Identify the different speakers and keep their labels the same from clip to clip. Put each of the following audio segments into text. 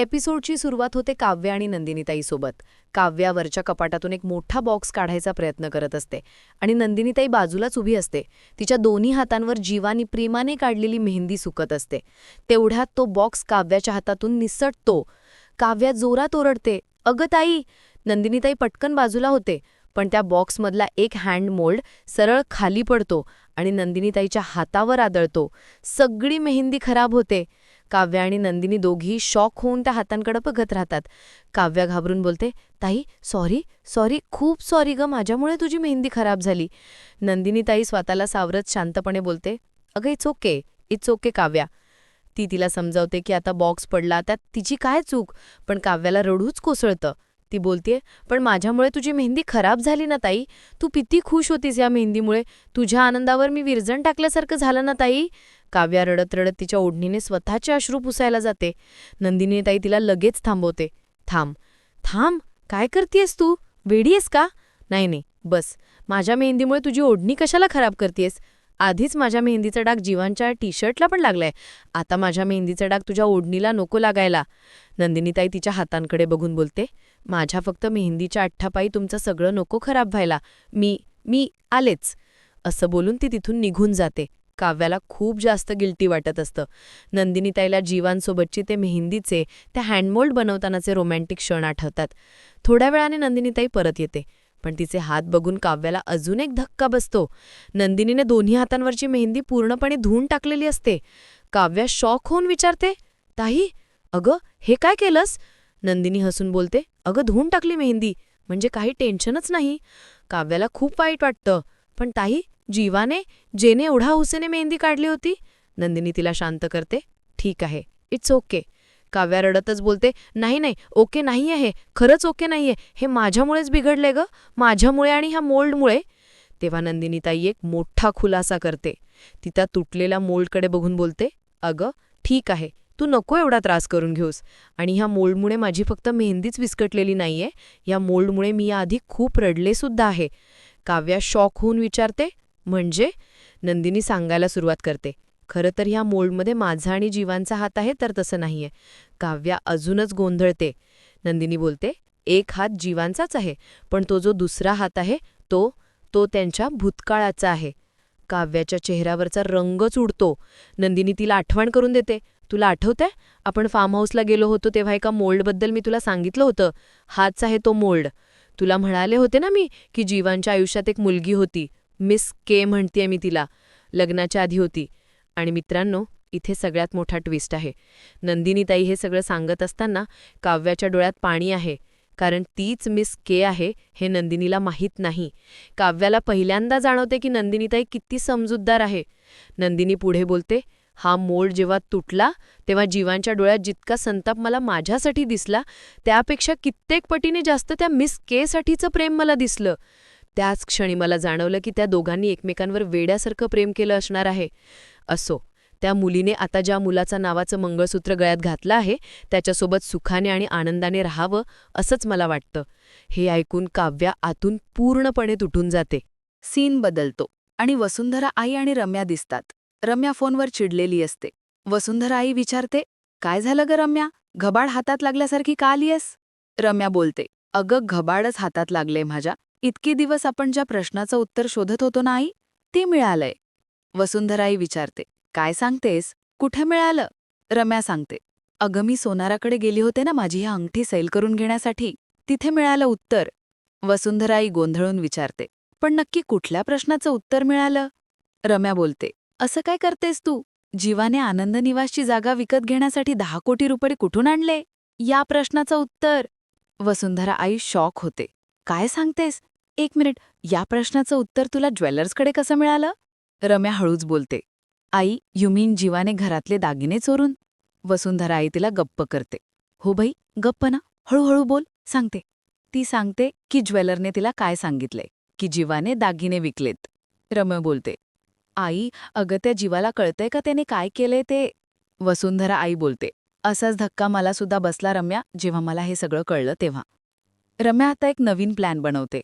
Speaker 1: एपिसोडची सुरुवात होते काव्य आणि नंदिनीताईसोबत. काव्यावरच्या कपाटातून एक मोठा बॉक्स काढायचा प्रयत्न करत असते आणि नंदिनीताई बाजूलाच उभी असते. तिच्या दोन्ही हातांवर जीवानी प्रेमाने काढलेली मेहंदी सुकत असते. तेवढ्यात तो बॉक्स काव्याच्या हातातून निसटतो. काव्या जोरात ओरडते अगं ताई. नंदिनीताई पटकन बाजूला होते पण त्या बॉक्समधला एक हँड मोल्ड सरळ खाली पडतो आणि नंदिनीताईच्या हातावर आदळतो. सगळी मेहंदी खराब होते. काव्या आणि नंदिनी दोघी शॉक होऊन त्या हातांकडे बघत राहतात. काव्या घाबरून बोलते ताई सॉरी सॉरी खूप सॉरी ग माझ्यामुळे तुझी मेहंदी खराब झाली. नंदिनी ताई स्वतःला सावरत शांतपणे बोलते अगं it's okay it's okay Kavya. ती तिला समजावते की आता बॉक्स पडला त्यात तिची काय चूक? पण काव्याला रडूच कोसळतं. ती बोलतेय पण माझ्यामुळे तुझी मेहंदी खराब झाली ना ताई? तू किती खुश होतीस या मेहंदीमुळे? तुझ्या आनंदावर मी विरजण टाकल्यासारखं झालं ना ताई? काव्या रडत रडत तिच्या ओढणीने स्वतःचे अश्रू पुसायला जाते. नंदिनी ताई तिला लगेच थांबवते. थांब थांब काय करतेस तू? वेडीयेस का? नाही नाही बस. माझ्या मेहंदीमुळे तुझी ओढणी कशाला खराब करतेयस? आधीच माझ्या मेहंदीचा डाग जीवांच्या टी शर्टला पण लागलाय. आता माझ्या मेहंदीचा डाग तुझ्या ओढणीला नको लागायला. नंदिनीताई तिच्या हातांकडे बघून बोलते. माझ्या फक्त मेहंदीच्या अठ्ठापायी तुमचं सगळं नको खराब व्हायला. मी मी आलेच. असं बोलून ती तिथून निघून जाते. काव्याला खूप जास्त गिल्टी वाटत असतं. नंदिनीताईला जीवांसोबतची ते मेहंदीचे त्या हँडमोल्ड बनवतानाचे रोमॅन्टिक क्षण आठवतात. थोड्या वेळाने नंदिनीताई परत येते पण तिचे हात बघून काव्याला अजून एक धक्का बसतो. नंदिनीने दोन्ही हातांवरची मेहंदी पूर्णपणे धुवून टाकलेली असते. काव्या शॉक होऊन विचारते ताई अगं हे काय केलंस? नंदिनी हसून बोलते अगं धुवून टाकली मेहंदी म्हणजे काही टेन्शनच नाही. काव्याला खूप वाईट वाटतं पण ताई जीवाने जेने एवढा हुसेने मेहंदी काढली होती? नंदिनी तिला शांत करते. ठीक आहे. इट्स ओके काव्या रडतच बोलते नाही नाही ओके नाही आहे खरंच ओके नाहीये. हे माझ्यामुळेच बिघडले ग. माझ्यामुळे आणि ह्या मोल्डमुळे. तेव्हा नंदिनीताई एक मोठा खुलासा करते. ती त्या तुटलेल्या मोल्डकडे बघून बोलते अगं ठीक आहे. तू नको एवढा त्रास करून घेऊस. आणि ह्या मोल्डमुळे माझी फक्त मेहंदीच विस्कटलेली नाहीये. या मोल्डमुळे मी याआधी खूप रडले सुद्धा आहे. काव्या शॉक होऊन विचारते म्हणजे? नंदिनी सांगायला सुरुवात करते. खरं तर ह्या मोल्डमध्ये माझा आणि जीवांचा हात आहे तर तसं नाहीये. काव्या अजूनच गोंधळते. नंदिनी बोलते एक हात जीवांचाच आहे पण तो जो दुसरा हात आहे तो तो त्यांच्या भूतकाळाचा आहे. काव्याच्या चेहऱ्यावरचा रंगच उडतो. नंदिनी तिला आठवण करून देते तुला आठवतंय? आपण फार्म हाऊसला गेलो होतो तेव्हा एका मोल्डबद्दल मी तुला सांगितलं होतं. हाच आहे तो मोल्ड. तुला म्हणाले होते ना मी की जीवांच्या आयुष्यात एक मुलगी होती. मिस के म्हणतेय मी तिला. लग्नाच्या आधी होती. आणि मित्रांनो इथे सगळ्यात मोठा ट्विस्ट आहे. नंदिनीताई हे सगळं सांगत असताना काव्याच्या डोळ्यात पाणी आहे. कारण तीच मिस के आहे हे नंदिनीला माहीत नाही. काव्याला पहिल्यांदा जाणवते की नंदिनीताई किती समजूतदार आहे. नंदिनी पुढे बोलते हा मोड जेव्हा तुटला तेव्हा जीवांच्या डोळ्यात जितका संताप मला माझ्यासाठी दिसला त्यापेक्षा कित्येक पटीने जास्त त्या मिस केसाठीचं प्रेम मला दिसलं. त्याच क्षणी मला जाणवलं की त्या दोघांनी एकमेकांवर वेड्यासारखं प्रेम केलं असणार आहे. असो त्या मुलीने आता ज्या मुलाचा नावाचं मंगळसूत्र गळ्यात घातलं आहे त्याच्यासोबत सुखाने आणि आनंदाने राहावं असंच मला वाटतं. हे ऐकून काव्या आतून पूर्णपणे तुटून जाते.
Speaker 2: सीन बदलतो आणि वसुंधरा आई आणि रम्या दिसतात. रम्या फोनवर चिडलेली असते. वसुंधरा आई विचारते काय झालं ग रम्या? घबाड हातात लागल्यासारखी का आलीयस? रम्या बोलते अगं घबाडच हातात लागले माझ्या. इतके दिवस आपण ज्या प्रश्नाचं उत्तर शोधत होतो ना आई ते मिळालंय. वसुंधराई विचारते काय सांगतेस? कुठे मिळालं? रम्या सांगते अगं मी सोनाराकडे गेली होते ना माझी ह्या अंगठी सैल करून घेण्यासाठी. तिथे मिळालं उत्तर. वसुंधराई गोंधळून विचारते पण नक्की कुठल्या प्रश्नाचं उत्तर मिळालं? रम्या बोलते असं काय करतेस तू? जीवाने आनंद निवासची जागा विकत घेण्यासाठी दहा कोटी रुपये कुठून आणले? या प्रश्नाचं उत्तर. वसुंधरा आई शॉक होते काय सांगतेस? एक मिनिट. या प्रश्नाचं उत्तर तुला ज्वेलर्सकडे कसं मिळालं? रम्या हळूच बोलते. आई युमीन जीवाने घरातले दागिने चोरून? वसुंधरा आई तिला गप्प करते. हो बाई गप्प ना. हळूहळू बोल सांगते. ती सांगते की ज्वेलरने तिला काय सांगितलंय? की जीवाने दागिने विकलेत. रम्या बोलते. आई अगं त्या जीवाला कळतंय का त्याने काय केलंय ते? वसुंधरा आई बोलते. असाच धक्का मला सुद्धा बसला रम्या जेव्हा मला हे सगळं कळलं तेव्हा. रम्या आता एक नवीन प्लॅन बनवते.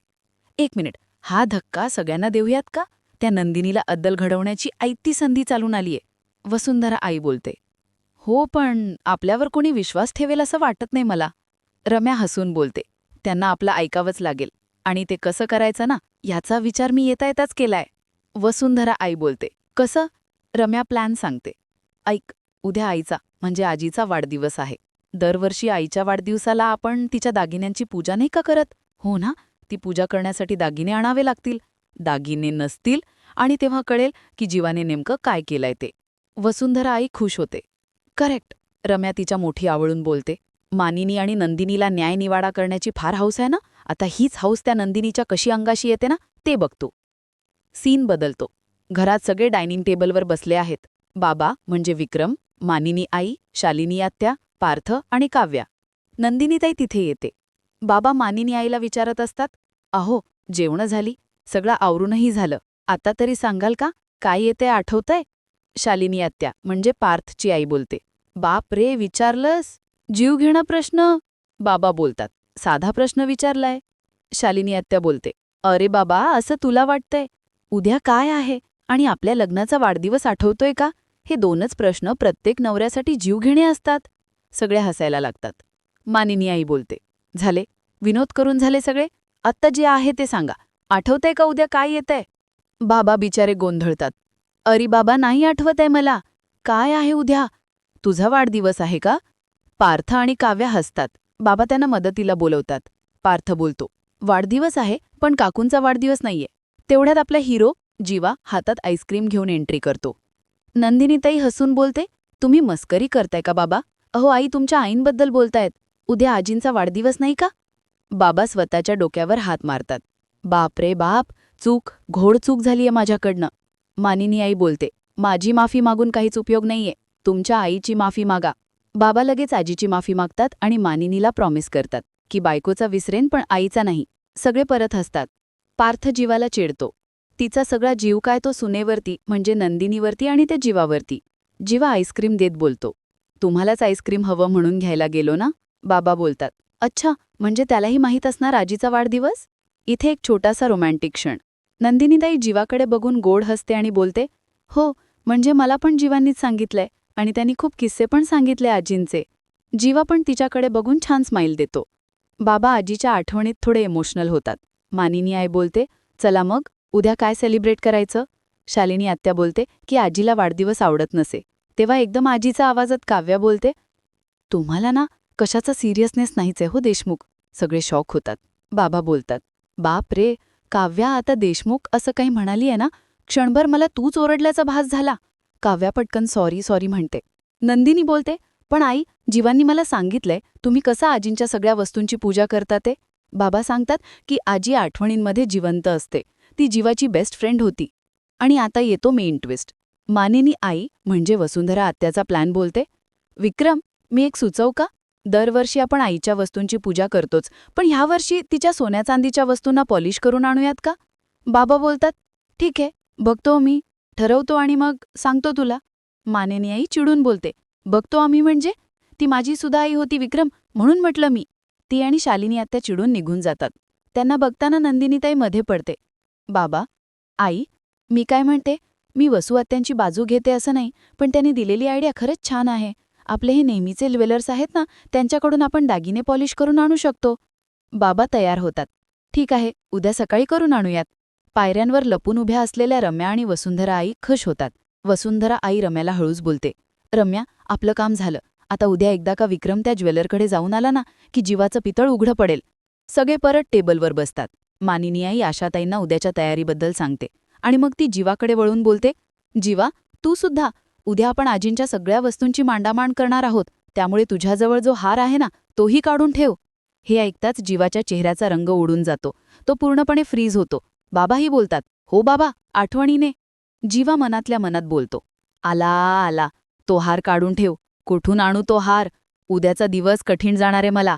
Speaker 2: एक मिनिट. हा धक्का सगळ्यांना देऊयात का? त्या नंदिनीला अद्दल घडवण्याची ऐती संधी चालून आलीये. वसुंधरा आई बोलते. हो पण आपल्यावर कोणी विश्वास ठेवेल असं वाटत नाही मला. रम्या हसून बोलते. त्यांना आपलं ऐकावंच लागेल. आणि ते कसं करायचं ना याचा विचार मी येता येताच केलाय. वसुंधरा आई बोलते. कसं? रम्या प्लॅन सांगते. ऐक उद्या आईचा म्हणजे आजीचा वाढदिवस आहे. दरवर्षी आईच्या वाढदिवसाला आपण तिच्या दागिन्यांची पूजा नाही का करत? हो ना? ती पूजा करण्यासाठी दागिने आणावे लागतील. दागिने नसतील आणि तेव्हा कळेल की जीवाने नेमकं काय केलंय ते. वसुंधरा आई खुश होते. करेक्ट रम्या तिच्या मोठी आवळून बोलते. मानिनी आणि नंदिनीला न्यायनिवाडा करण्याची फार हौस आहे ना? आता हीच हौस त्या नंदिनीच्या कशी अंगाशी येते ना? ते बघतो. सीन बदलतो. घरात सगळे डायनिंग टेबलवर बसले आहेत. बाबा म्हणजे विक्रम मानिनी आई शालिनी आत्या पार्थ आणि काव्या. नंदिनीताई तिथे येते. बाबा मानिनी आईला विचारत असतात अहो जेवणं झाली सगळं आवरूनही झालं आता तरी सांगाल का काय येते आठवतंय? शालिनी आत्या म्हणजे पार्थची आई बोलते. बाप रे विचारलंस? जीव घेणा प्रश्न? बाबा बोलतात साधा प्रश्न विचारलाय. शालिनी आत्या बोलते अरे बाबा असं तुला वाटतंय? उद्या काय आहे? आणि आपल्या लग्नाचा वाढदिवस आठवतोय का? हे दोनच प्रश्न प्रत्येक नवऱ्यासाठी जीव घेणे असतात. सगळे हसायला लागतात. मानिनी आई बोलते झाले विनोद करून झाले सगळे? आत्ता जे आहे ते सांगा. आठवतंय का उद्या काय येतंय? बाबा बिचारे गोंधळतात. अरे बाबा नाही आठवत आहे मला. काय आहे उद्या? तुझा वाढदिवस आहे का? पार्थ आणि काव्या हसतात. बाबा त्यांना मदतीला बोलवतात. पार्थ बोलतो वाढदिवस आहे पण काकूंचा वाढदिवस नाहीये. तेवढ्यात आपला हिरो जीवा हातात आईस्क्रीम घेऊन एंट्री करतो. नंदिनीताई हसून बोलते तुम्ही मस्करी करताय का बाबा? अहो आई तुमच्या आईंबद्दल बोलतायत. उद्या आजींचा वाढदिवस नाही का? बाबा स्वतःच्या डोक्यावर हात मारतात. बाप रे बाप चूक घोड चूक झालीये माझ्याकडनं. मानिनी आई बोलते माझी माफी मागून काहीच उपयोग नाहीये. तुमच्या आईची माफी मागा. बाबा लगेच आजीची माफी मागतात आणि मानिनीला प्रॉमिस करतात की बायकोचा विसरेन पण आईचा नाही. सगळे परत हसतात. पार्थ जीवाला चिडतो. तिचा सगळा जीव काय तो सुनेवरती म्हणजे नंदिनीवरती आणि त्या जीवावरती. जीवा आईस्क्रीम देत बोलतो. तुम्हालाच आईस्क्रीम हवं म्हणून घ्यायला गेलो ना? बाबा बोलतात. अच्छा म्हणजे त्यालाही माहीत असणार आजीचा वाढदिवस? इथे एक छोटासा रोमॅन्टिक क्षण. नंदिनीताई जीवाकडे बघून गोड हसते आणि बोलते हो म्हणजे मला पण जीवांनीच सांगितलंय आणि त्यांनी खूप किस्से पण सांगितले आजींचे. जीवा पण तिच्याकडे बघून छान स्माईल देतो. बाबा आजीच्या आठवणीत थोडे इमोशनल होतात. मानिनी आई बोलते चला मग उद्या काय सेलिब्रेट करायचं? शालिनी आत्या बोलते की आजीला वाढदिवस आवडत नसे. तेव्हा एकदम आजीचा आवाजात काव्या बोलते तुम्हाला ना कशाचा सिरियसनेस नाहीच आहे हो देशमुख. सगळे शॉक होतात. बाबा बोलतात बाप रे काव्या आता देशमुख असं काही म्हणाली आहे ना क्षणभर मला तूच ओरडल्याचा भास झाला. काव्या पटकन सॉरी सॉरी म्हणते. नंदिनी बोलते पण आई जीवांनी मला सांगितलंय तुम्ही कसं आजींच्या सगळ्या वस्तूंची पूजा करता ते? बाबा सांगतात की आजी आठवणींमध्ये जिवंत असते. ती जीवाची बेस्ट फ्रेंड होती. आणि आता येतो मेन ट्विस्ट. मानेनी आई म्हणजे वसुंधरा आत्याचा प्लॅन बोलते विक्रम मी एक सुचव का? दरवर्षी आपण आईच्या वस्तूंची पूजा करतोच. पण ह्यावर्षी तिच्या सोन्या चांदीच्या वस्तूंना पॉलिश करून आणूयात का? बाबा बोलतात ठीक आहे बघतो मी. ठरवतो आणि मग सांगतो तुला. मानेनी आई चिडून बोलते बघतो आम्ही म्हणजे? ती माझी सुद्धा आई होती विक्रम म्हणून म्हटलं मी. ती आणि शालिनी आत्या चिडून निघून जातात. त्यांना बघताना नंदिनीताई मध्ये पडते. बाबा आई मी काय म्हणते? मी वसू आत्यांची बाजू घेते असं नाही पण त्यांनी दिलेली आयडिया खरंच छान आहे. आपले हे नेहमीचे ज्वेलर्स आहेत ना त्यांच्याकडून आपण दागिने पॉलिश करून आणू शकतो. बाबा तयार होतात. ठीक आहे उद्या सकाळी करून आणूयात. पायऱ्यांवर लपून उभ्या असलेल्या रम्या आणि वसुंधरा आई खुश होतात. वसुंधरा आई रम्याला हळूच बोलते. रम्या आपलं काम झालं. आता उद्या एकदा का विक्रम त्या ज्वेलरकडे जाऊन आला ना की जीवाचं पितळ उघडं पडेल. सगळे परत टेबलवर बसतात. मानिनी आई आशाताईंना उद्याच्या तयारीबद्दल सांगते. आणि मग ती जीवाकडे वळून बोलते जीवा तू सुद्धा उद्या आपण आजींच्या सगळ्या वस्तूंची मांडामांड करणार आहोत. त्यामुळे तुझ्याजवळ जो हार आहे ना तोही काढून ठेव. हे ऐकताच जीवाच्या चेहऱ्याचा रंग उडून जातो. तो पूर्णपणे फ्रीज होतो. बाबाही बोलतात हो बाबा आठवणीने. जीवा मनातल्या मनात बोलतो आला आला. तो हार काढून ठेव. कुठून आणू तो हार? उद्याचा दिवस कठीण जाणारे मला.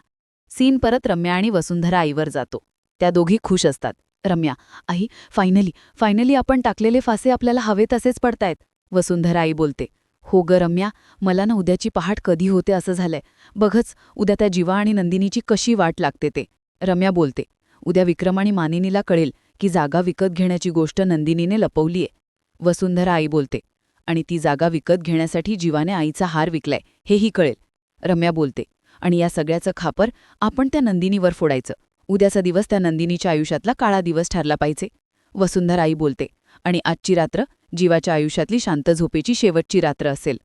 Speaker 2: सीन परत रम्या आणि वसुंधरा आईवर जातो. त्या दोघी खुश असतात. रम्या आई फायनली फायनली आपण टाकलेले फासे आपल्याला हवे तसेच पडतायत. वसुंधरा आई बोलते हो ग रम्या मला ना उद्याची पहाट कधी होते असं झालंय. बघच उद्या त्या जीवा आणि नंदिनीची कशी वाट लागते ते. रम्या बोलते उद्या विक्रम आणि मानिनीला कळेल की जागा विकत घेण्याची गोष्ट नंदिनीने लपवलीये. वसुंधरा आई बोलते आणि ती जागा विकत घेण्यासाठी जीवाने आईचा हार विकलाय हेही कळेल. रम्या बोलते आणि या सगळ्याचं खापर आपण त्या नंदिनीवर फोडायचं. उद्याचा दिवस त्या नंदिनीच्या आयुष्यातला काळा दिवस ठरला पाहिजे. वसुंधरा आई बोलते आणि आजची रात्र जीवाच्या आयुष्यातली शांत झोपेची शेवटची रात्र असेल.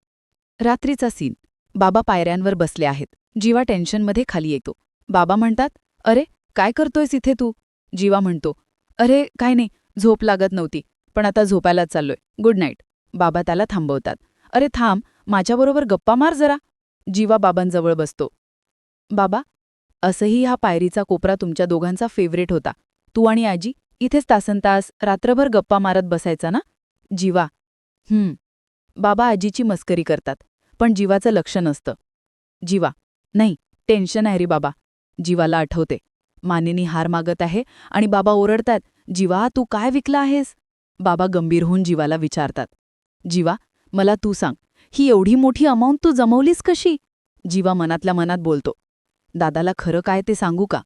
Speaker 2: रात्रीचा सीन. बाबा पायऱ्यांवर बसले आहेत. जीवा टेन्शनमध्ये खाली येतो. बाबा म्हणतात अरे काय करतोयस इथे तू? जीवा म्हणतो अरे काय नाही झोप लागत नव्हती पण आता झोपायलाच चाललोय. Good night. बाबा त्याला थांबवतात. अरे थांब माझ्याबरोबर गप्पा मार जरा. जीवा बाबांजवळ बसतो. बाबा असंही हा पायरीचा कोपरा तुमच्या दोघांचा फेवरेट होता. तू आणि आजी इथेच तासनतास रात्रभर गप्पा मारत बसायचा ना? जीवा. हम्म. बाबा आजीची मस्करी करतात पण जीवाचं लक्ष नसतं. जीवा. नाही टेन्शन आहे रे बाबा. जीवाला आठवते. मानिनी हार मागत आहे आणि बाबा ओरडतात जीवा तू काय विकला आहेस? बाबा गंभीर होऊन जीवाला विचारतात. जीवा मला तू सांग ही एवढी मोठी अमाऊंट तू जमवलीस कशी? जीवा मनातल्या मनात बोलतो. दादाला खरं काय ते सांगू का?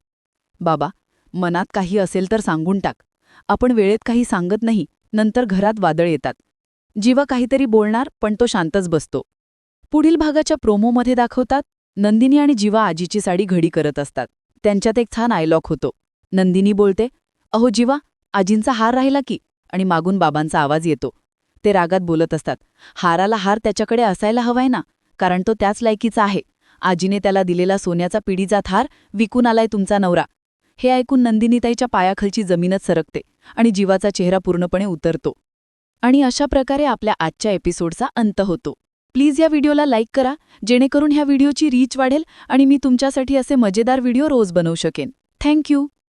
Speaker 2: बाबा मनात काही असेल तर सांगून टाक. आपण वेळेत काही सांगत नाही नंतर घरात वादळ येतात. जीवा काहीतरी बोलणार पण तो शांतच बसतो. पुढील भागाच्या प्रोमोमध्ये दाखवतात नंदिनी आणि जीवा आजीची साडी घडी करत असतात. त्यांच्यात एक छान आयलॉक होतो. नंदिनी बोलते अहो जीवा आजींचा हार राहिला की? आणि मागून बाबांचा आवाज येतो. ते रागात बोलत असतात हाराला हार त्याच्याकडे असायला हवाय ना कारण तो त्याच लायकीचा आहे. आजीने त्याला दिलेला सोन्याचा पिढीचा थार विकून आलाय तुमचा नवरा. हे ऐकून नंदिनीताईच्या पायाखालची जमीनच सरकते आणि जीवाचा चेहरा पूर्णपणे उतरतो. आणि अशा प्रकारे आपल्या आजच्या एपिसोडचा अंत होतो. प्लीज या व्हिडिओला लाईक करा जेणेकरून ह्या व्हिडिओची रीच वाढेल आणि मी तुमच्यासाठी असे मजेदार व्हिडिओ रोज बनवू शकेन. थँक्यू!